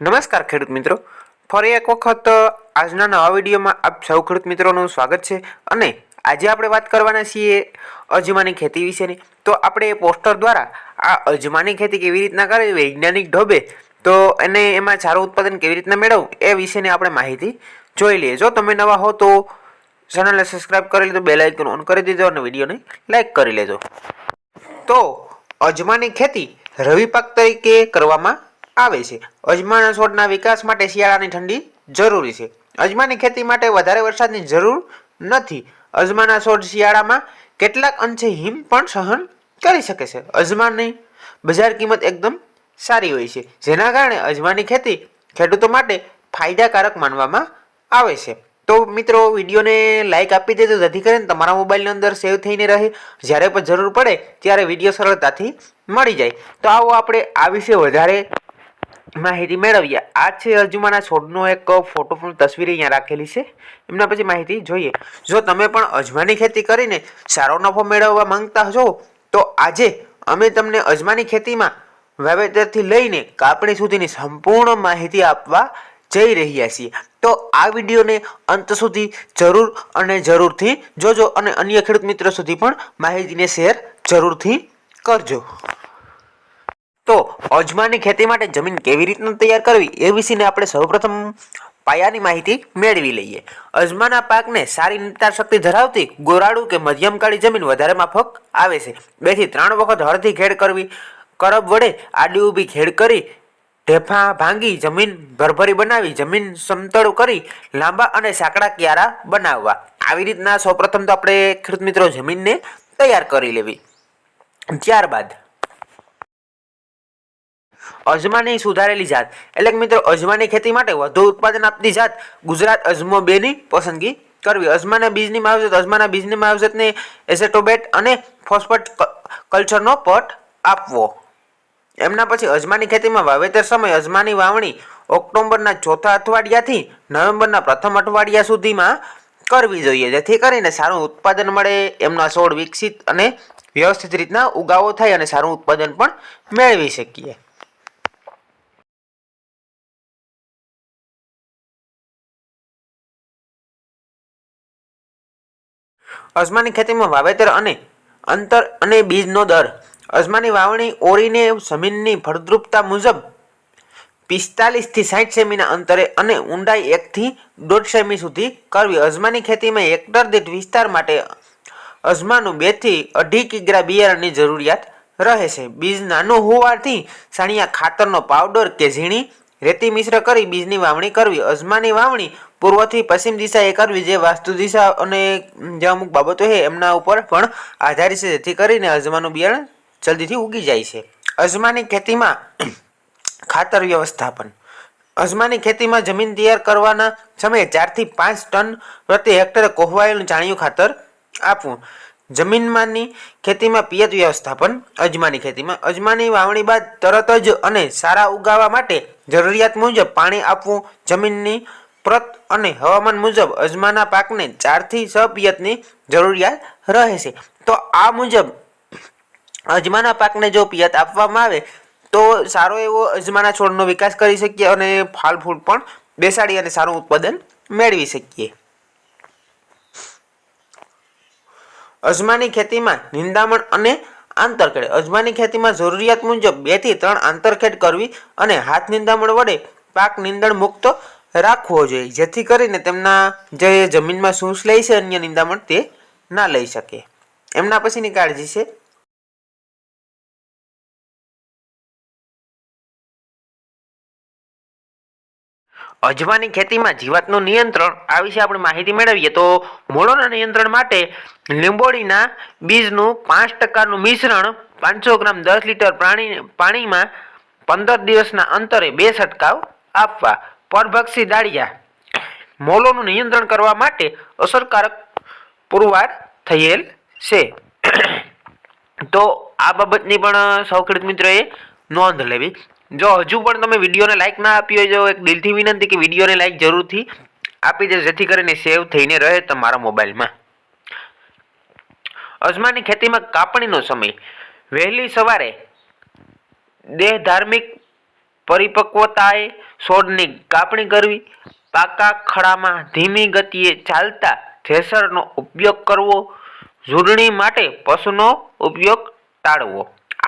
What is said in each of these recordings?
નમસ્કાર ખેડૂત મિત્રો. ફરી એક વખત આજના નવા વિડીયોમાં આપ સૌ ખેડૂત મિત્રોનું સ્વાગત છે અને આજે આપણે વાત કરવાના છીએ અજમાની ખેતી વિશેની. તો આપણે પોસ્ટર દ્વારા આ અજમાની ખેતી કેવી રીતના કરવી વૈજ્ઞાનિક ઢોબે, તો એને એમાં સારું ઉત્પાદન કેવી રીતના મેળવવું, એ વિશેની આપણે માહિતી જોઈ લઈએ. જો તમે નવા હો તો ચેનલને સબસ્ક્રાઈબ કરી લીધો, બેલ આઇકન ઓન કરી દેજો અને વિડીયોને લાઈક કરી લેજો. તો અજમાની ખેતી રવિ પાક તરીકે કરવામાં આવે છે. અજમાના છોડના વિકાસ માટે શિયાળાની ઠંડી જરૂરી છે. અજમાની ખેતી માટે વધારે વરસાદની જરૂર નથી. અજમાના છોડ શિયાળામાં કેટલાક અંશે હિમ પણ સહન કરી શકે છે. અજમાની બજાર કિંમત એકદમ સારી હોય છે, જેના કારણે અજમાની ખેતી ખેડૂતો માટે ફાયદાકારક માનવામાં આવે છે. તો મિત્રો, વિડીયોને લાઇક આપી દેજો, જેથી કરીને તમારા મોબાઈલની અંદર સેવ થઈને રહે. જ્યારે પણ જરૂર પડે, ત્યારે વીડિયો સરળતાથી મળી જાય. તો આવો આપણે આ વિશે વધારે માહિતી મેળવીએ. આ છે અજુમાના છોડનો એક ફોટો પણ તસવીર અહીંયા રાખેલી છે. એમના પછી માહિતી જોઈએ. જો તમે પણ અજમાની ખેતી કરીને સારો નફો મેળવવા માંગતા છો તો આજે અમે તમને અજમાની ખેતીમાં વાવેતરથી લઈને કાપણી સુધીની સંપૂર્ણ માહિતી આપવા જઈ રહ્યા છીએ. તો આ વિડીયોને અંત સુધી જરૂર અને જરૂરથી જોજો અને અન્ય ખેડૂત મિત્રો સુધી પણ માહિતીને શેર જરૂરથી કરજો. અજમાની ખેતી માટે જમીન કેવી રીતના તૈયાર કરવી એ વિશેને આપણે સૌપ્રથમ પાયાની માહિતી મેળવી લઈએ. અજમાના પાકને સારી નિતાર શક્તિ ધરાવતી ગોરાડું કે મધ્યમકાળી જમીન વધારે માફક આવે છે. બેથી ત્રણ વખત હળથી ખેડ કરવી, કરબ વડે આડી ઊભી ખેડ કરી, ઢેફા ભાંગી, જમીન ભરભરી બનાવી, જમીન સમતળ કરી, લાંબા અને સાંકડા ક્યારા બનાવવા. આવી રીતના સૌપ્રથમ તો આપણે ખેડૂત મિત્રો જમીનને તૈયાર કરી લેવી. ત્યારબાદ અજમાની સુધારેલી જાત. એટલે કે મિત્રો, અજમાની ખેતી માટે વધુ ઉત્પાદન આપતી જાત ગુજરાત અજમો બેની પસંદગી કરવી. અજમાના બીજની માવજત, અજમાના બીજની માવજતને એસેટોબેટ અને ફોસ્ફેટ કલ્ચરનો પટ આપવો. એમના પછી અજમાની ખેતીમાં વાવેતર સમય અજમાની વાવણી ઓક્ટોબરના ચોથા અઠવાડિયાથી નવેમ્બરના પ્રથમ અઠવાડિયા સુધીમાં કરવી જોઈએ. જેથી કરીને સારું ઉત્પાદન મળે, એમના છોડ વિકસિત અને વ્યવસ્થિત રીતના ઉગાવો થાય અને સારું ઉત્પાદન પણ મેળવી શકીએ. અજમાની ખેતીમાં વાવેતર અને અંતર અને બીજનો દર. અજમાની વાવણી ઓરીને જમીનની ફળદ્રુપતા મુજબ પિસ્તાલીસથી સાઠ સેમીના અંતરે અને ઊંડાઈ એકથી દોઢ સેમી સુધી કરવી. અજમાની ખેતીમાં હેક્ટર દીઠ વિસ્તાર માટે અજમાનું બેથી અઢી કિગ્રા બિયારણની જરૂરિયાત રહે છે. બીજ નાનું હોવાથી સાણિયા ખાતરનો પાવડર કે ઝીણી રેતી મિશ્ર કરી બીજની વાવણી કરવી. અજમાની વાવણી પૂર્વથી પશ્ચિમ દિશા એ કરવી જે વાસ્તુ દિશા અને જે અમુક બાબતો છે, એમના ઉપર પણ આધારિત છે. જેથી કરીને અજમાનું બિયારણ જલ્દીથી ઉગી જાય છે. અજમાની ખેતીમાં ખાતર વ્યવસ્થાપન. અજમાની ખેતીમાં જમીન તૈયાર કરવાના સમયે ચારથી પાંચ ટન પ્રતિ હેક્ટરે કોહવાયેલું જાણ્યું ખાતર આપવું. જમીનમાંની ખેતીમાં પિયત વ્યવસ્થાપન. અજમાની ખેતીમાં અજમાની વાવણી બાદ તરત જ અને સારા ઉગાવા માટે જરૂરિયાત મુજબ પાણી આપવું, જમીનની પ્રત અને હવામાન મુજબ અજમાના પાકને ચારથી છ પિયતની જરૂરિયાત રહે છે. તો આ મુજબ અજમાના પાકને જો પિયત આપવામાં આવે, તો સારો એવો અજમાના છોડનો વિકાસ કરી શકીએ અને ફાલ ફૂલ પણ બેસાડી અને સારું ઉત્પાદન મેળવી શકીએ. અજમાની ખેતીમાં નિંદામણ અને આંતરખેડ. અજમાની ખેતીમાં જરૂરિયાત મુજબ બેથી ત્રણ આંતરખેડ કરવી અને હાથ નિંદામણ વડે પાક નિંદણ મુક્ત રાખવો જોઈએ, જેથી કરીને તેમના જે જમીનમાં સૂસ લે છે અન્ય નિંદામણ તે ના લઈ શકે. એમના પછીની કાળજી છે. અજમાની ખેતીમાં જીવાતનું નિયંત્રણ, આ વિશે આપણે માહિતી મેળવીએ તો મૂળોના નિયંત્રણ માટે લીંબોળીના બીજનું પાંચ ટકાનું મિશ્રણ પાંચસો ગ્રામ દસ લીટર પાણી પાણીમાં પંદર દિવસના અંતરે બે છંટકાવ આપવા. પરભક્ષી દાળિયા. મોલોનું નિયંત્રણ કરવા માટે અસરકારક પુરવાર થયેલ છે. તો આ બાબતની પણ સૌ ખેડૂત મિત્રોએ નોંધ લેવી. જો હજુ પણ તમે વિડીયોને લાઇક ના આપી હોય તો એક દિલથી વિનંતી કે વિડીયોને લાઇક જરૂરથી આપી દે જેથી કરીને સેવ થઈને રહે તમારા મોબાઈલમાં. અજમાની ખેતીમાં કાપણીનો સમય. વહેલી સવારે દેહ ધાર્મિક પરિપક્વતાએ છોડની કાપણી કરવી. પાકા ખડામાં ધીમી ગતિએ ચાલતા થ્રેસરનો ઉપયોગ કરવો. ઝૂંડણી માટે પશુનો ઉપયોગ ટાળવો.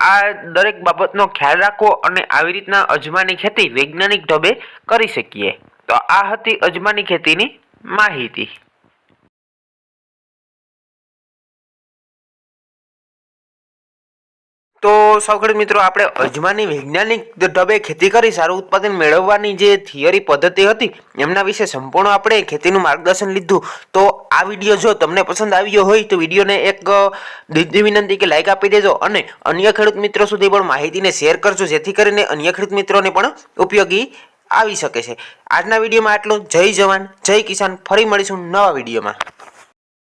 આ દરેક બાબતનો ખ્યાલ રાખવો અને આવી રીતના અજમાની ખેતી વૈજ્ઞાનિક ઢબે કરી શકીએ. તો આ હતી અજમાની ખેતીની માહિતી. તો સૌખડ મિત્રો આપણે અજમાની વૈજ્ઞાનિક ઢબે ખેતી કરી સારું ઉત્પાદન મેળવવાની જે થિયરી પદ્ધતિ હતી, એમના વિશે સંપૂર્ણ આપણે ખેતીનું માર્ગદર્શન લીધું. તો આ વીડિયો જો તમને પસંદ આવ્યો હોય, તો વિડીયોને એક દીધી વિનંતી કે લાઇક આપી દેજો અને અન્ય ખેડૂત મિત્રો સુધી પણ માહિતીને શેર કરજો, જેથી કરીને અન્ય ખેડૂત મિત્રોને પણ ઉપયોગી આવી શકે છે. આજના વિડીયોમાં આટલું જય જવાન, જય કિસાન, ફરી મળીશું નવા વિડીયોમાં.